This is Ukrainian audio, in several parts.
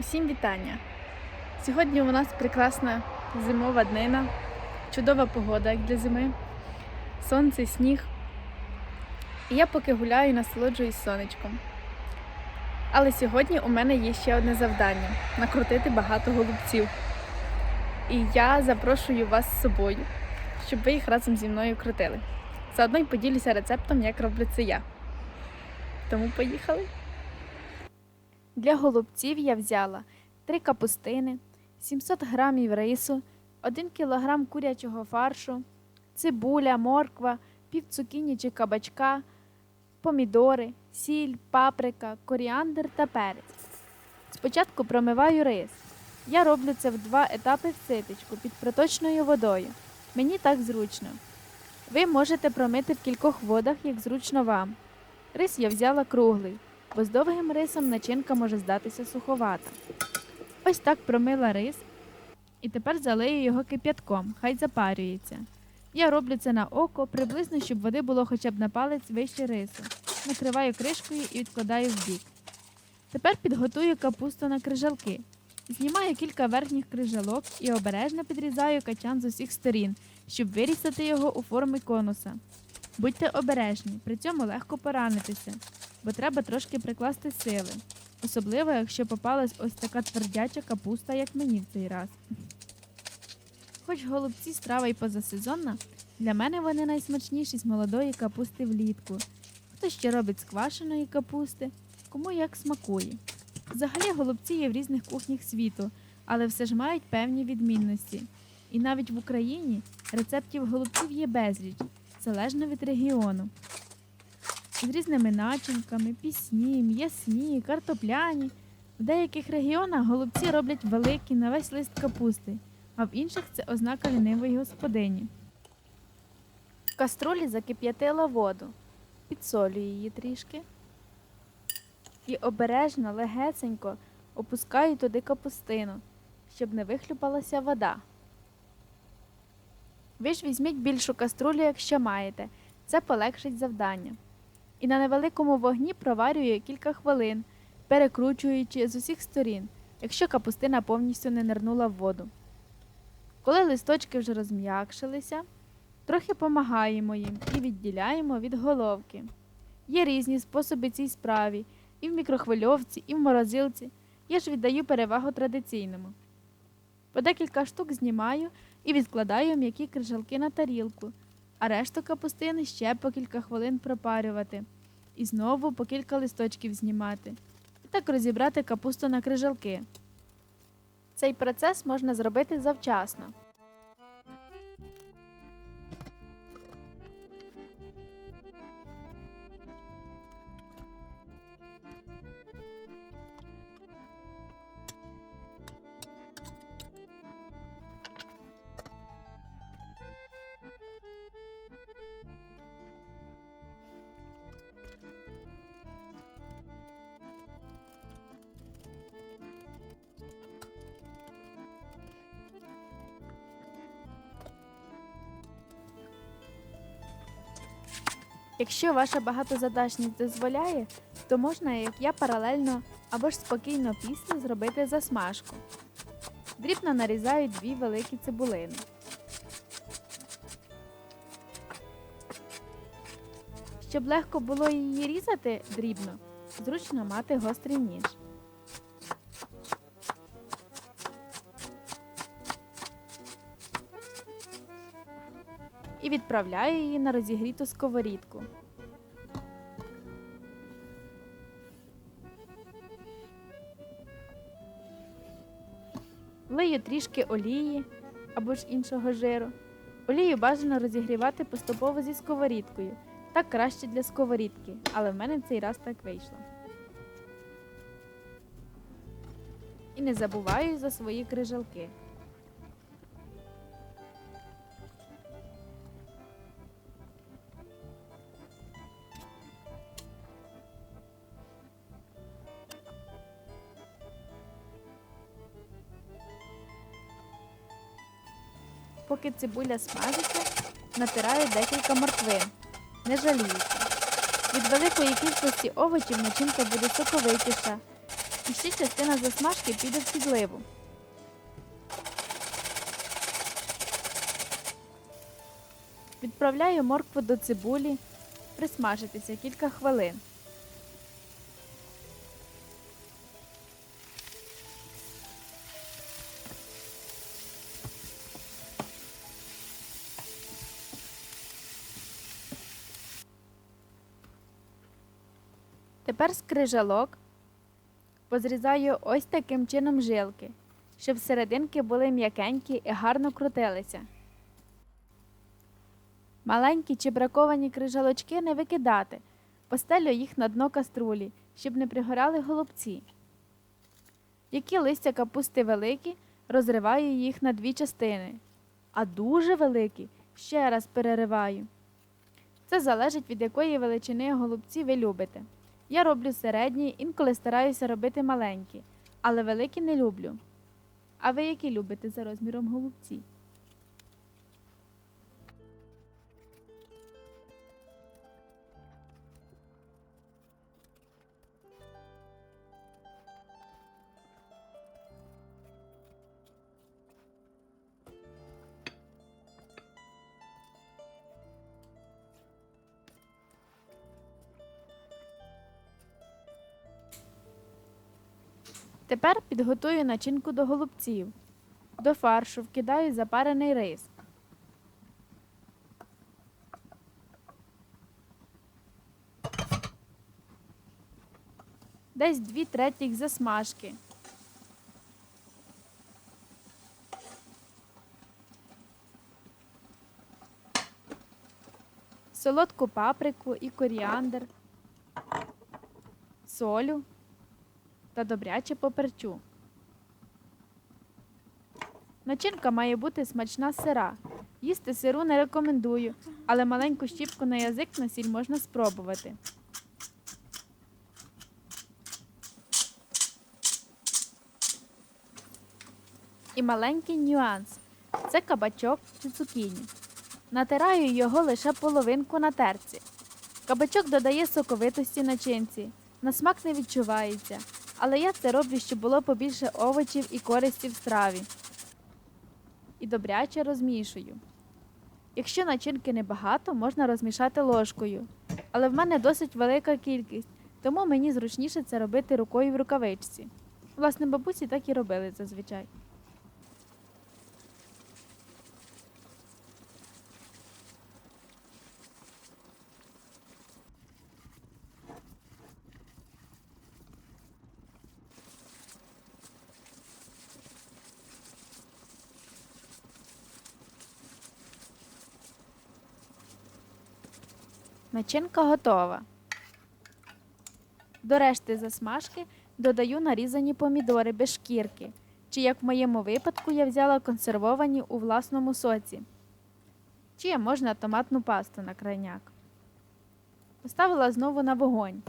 Усім вітання! Сьогодні у нас прекрасна зимова днина, чудова погода, як для зими, сонце, сніг. І я поки гуляю і насолоджуюсь сонечком. Але сьогодні у мене є ще одне завдання накрутити багато голубців. І я запрошую вас з собою, щоб ви їх разом зі мною крутили. Заодно й поділюся рецептом, як роблю це я. Тому поїхали! Для голубців я взяла 3 капустини, 700 грамів рису, 1 кг курячого фаршу, цибуля, морква, пів цукіні чи кабачка, помідори, сіль, паприка, коріандр та перець. Спочатку промиваю рис. Я роблю це в два етапи в ситечку під проточною водою. Мені так зручно. Ви можете промити в кількох водах, як зручно вам. Рис я взяла круглий бо з довгим рисом начинка може здатися суховата. Ось так промила рис і тепер залию його кип'ятком, хай запарюється. Я роблю це на око, приблизно, щоб води було хоча б на палець вище рису. Накриваю кришкою і відкладаю в бік. Тепер підготую капусту на крижалки. Знімаю кілька верхніх крижалок і обережно підрізаю качан з усіх сторін, щоб вирізати його у формі конуса. Будьте обережні, при цьому легко поранитися бо треба трошки прикласти сили, особливо якщо попалась ось така твердяча капуста, як мені в цей раз. Хоч голубці страва й позасезонна, для мене вони найсмачніші з молодої капусти влітку. Хто ще робить з квашеної капусти, кому як смакує. Взагалі голубці є в різних кухнях світу, але все ж мають певні відмінності. І навіть в Україні рецептів голубців є безліч, залежно від регіону з різними начинками, пісні, м'ясні, картопляні. В деяких регіонах голубці роблять великі на весь лист капусти, а в інших це ознака лінивої господині. В каструлі закип'ятила воду, підсолюю її трішки і обережно, легесенько опускаю туди капустину, щоб не вихлюпалася вода. Ви ж візьміть більшу каструлю, якщо маєте, це полегшить завдання і на невеликому вогні проварюю кілька хвилин, перекручуючи з усіх сторін, якщо капустина повністю не нирнула в воду. Коли листочки вже розм'якшилися, трохи помагаємо їм і відділяємо від головки. Є різні способи цій справі і в мікрохвильовці, і в морозилці. Я ж віддаю перевагу традиційному. По декілька штук знімаю і відкладаю м'які крижалки на тарілку а решту капустини ще по кілька хвилин пропарювати і знову по кілька листочків знімати. І так розібрати капусту на крижалки. Цей процес можна зробити завчасно. Якщо ваша багатозадачність дозволяє, то можна, як я паралельно або ж спокійно після зробити засмажку. Дрібно нарізаю дві великі цибулини. Щоб легко було її різати дрібно, зручно мати гострий ніж. Відправляю її на розігріту сковорідку. Лию трішки олії або ж іншого жиру. Олію бажано розігрівати поступово зі сковорідкою. Так краще для сковорідки, але в мене цей раз так вийшло. І не забуваю за свої крижалки. Поки цибуля смажиться, натираю декілька морквин. Не жаліюся. Від великої кількості овочів начинка буде соковитіша І ще частина засмажки піде в підливу. Відправляю моркву до цибулі, присмажитися кілька хвилин. Тепер з крижалок позрізаю ось таким чином жилки, щоб серединки були м'якенькі і гарно крутилися. Маленькі чи браковані крижалочки не викидати, постелю їх на дно каструлі, щоб не пригорали голубці. Які листя капусти великі, розриваю їх на дві частини, а дуже великі ще раз перериваю. Це залежить від якої величини голубці ви любите. Я роблю середні, інколи стараюся робити маленькі, але великі не люблю. А ви які любите за розміром голубці? Тепер підготую начинку до голубців. До фаршу вкидаю запарений рис. Десь дві третіх засмажки. Солодку паприку і коріандр, солю та добряче поперчу. Начинка має бути смачна сира. Їсти сиру не рекомендую, але маленьку щіпку на язик на сіль можна спробувати. І маленький нюанс це кабачок чи цукіні. Натираю його лише половинку на терці. Кабачок додає соковитості начинці, на смак не відчувається, але я це роблю, щоб було побільше овочів і користі в страві. І добряче розмішую. Якщо начинки небагато, можна розмішати ложкою. Але в мене досить велика кількість, тому мені зручніше це робити рукою в рукавичці. Власне, бабусі так і робили зазвичай. Начинка готова. До решти засмажки додаю нарізані помідори без шкірки, чи, як в моєму випадку, я взяла консервовані у власному соці. Чи можна томатну пасту на крайняк. Поставила знову на вогонь.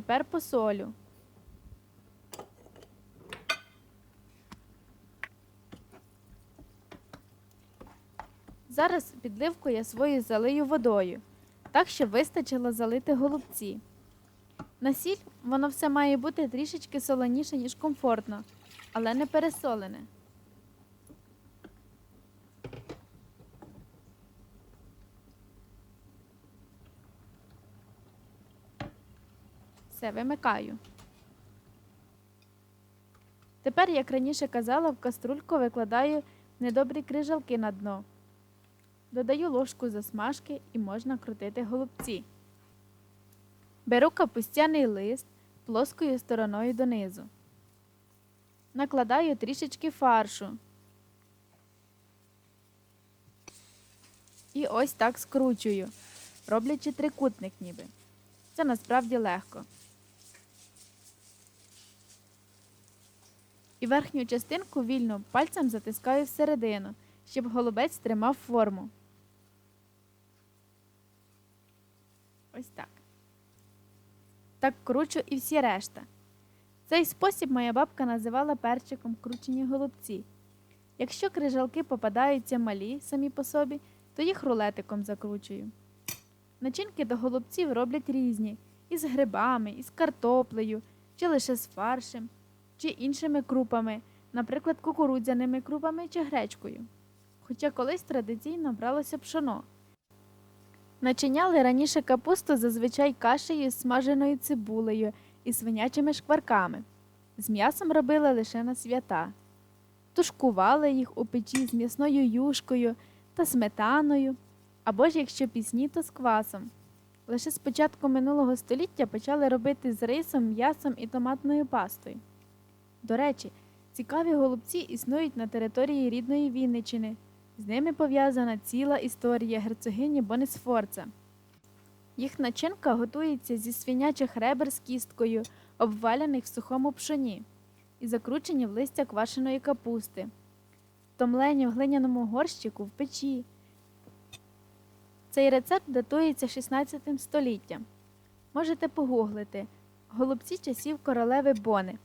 Тепер посолю. Зараз підливку я свою залию водою, так щоб вистачило залити голубці. На сіль воно все має бути трішечки солоніше, ніж комфортно, але не пересолене. Все, вимикаю. Тепер, як раніше казала, в каструльку викладаю недобрі крижалки на дно. Додаю ложку засмажки і можна крутити голубці. Беру капустяний лист плоскою стороною донизу. Накладаю трішечки фаршу. І ось так скручую, роблячи трикутник ніби. Це насправді легко. І верхню частинку вільно пальцем затискаю всередину, щоб голубець тримав форму. Ось так. Так кручу і всі решта. Цей спосіб моя бабка називала перчиком кручені голубці. Якщо крижалки попадаються малі самі по собі, то їх рулетиком закручую. Начинки до голубців роблять різні із грибами, із картоплею, чи лише з фаршем, чи іншими крупами, наприклад, кукурудзяними крупами чи гречкою. Хоча колись традиційно бралося пшоно. Начиняли раніше капусту зазвичай кашею з смаженою цибулею і свинячими шкварками. З м'ясом робили лише на свята. Тушкували їх у печі з м'ясною юшкою та сметаною, або ж, якщо пісні, то з квасом. Лише з початку минулого століття почали робити з рисом, м'ясом і томатною пастою. До речі, цікаві голубці існують на території рідної Вінничини. З ними пов'язана ціла історія герцогині Бонесфорца. Їх начинка готується зі свинячих ребер з кісткою, обваляних в сухому пшоні, і закручені в листя квашеної капусти, томлені в глиняному горщику в печі. Цей рецепт датується 16 століттям. Можете погуглити голубці часів королеви Бони,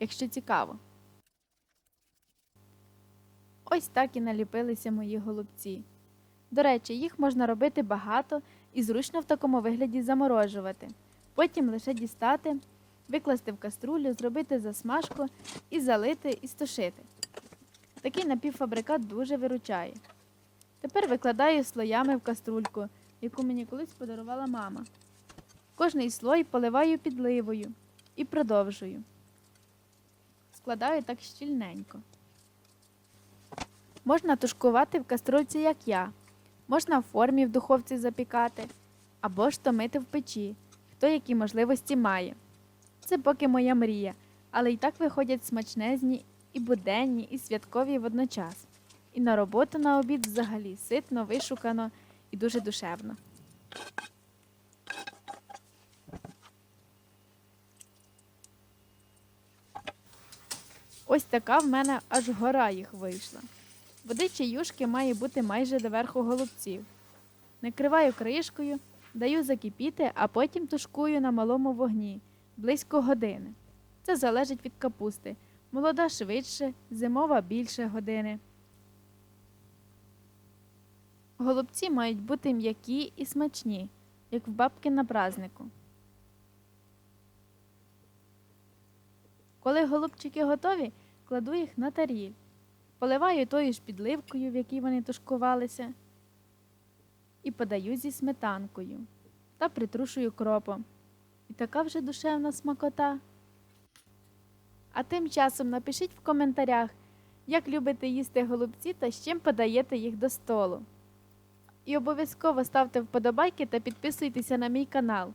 якщо цікаво. Ось так і наліпилися мої голубці. До речі, їх можна робити багато і зручно в такому вигляді заморожувати. Потім лише дістати, викласти в каструлю, зробити засмажку і залити і стошити. Такий напівфабрикат дуже виручає. Тепер викладаю слоями в каструльку, яку мені колись подарувала мама. Кожний слой поливаю підливою і продовжую. Складаю так щільненько. Можна тушкувати в каструльці, як я, можна в формі в духовці запікати, або ж томити в печі, хто які можливості має. Це поки моя мрія, але й так виходять смачнезні і буденні, і святкові водночас. І на роботу на обід взагалі ситно, вишукано і дуже душевно. Ось така в мене аж гора їх вийшла. Водичі юшки має бути майже до верху голубців. Накриваю кришкою, даю закипіти, а потім тушкую на малому вогні близько години. Це залежить від капусти. Молода швидше, зимова більше години. Голубці мають бути м'які і смачні, як в бабки на празнику. Коли голубчики готові, кладу їх на таріль. Поливаю тою ж підливкою, в якій вони тушкувалися, і подаю зі сметанкою та притрушую кропом. І така вже душевна смакота. А тим часом напишіть в коментарях, як любите їсти голубці та з чим подаєте їх до столу. І обов'язково ставте вподобайки та підписуйтеся на мій канал.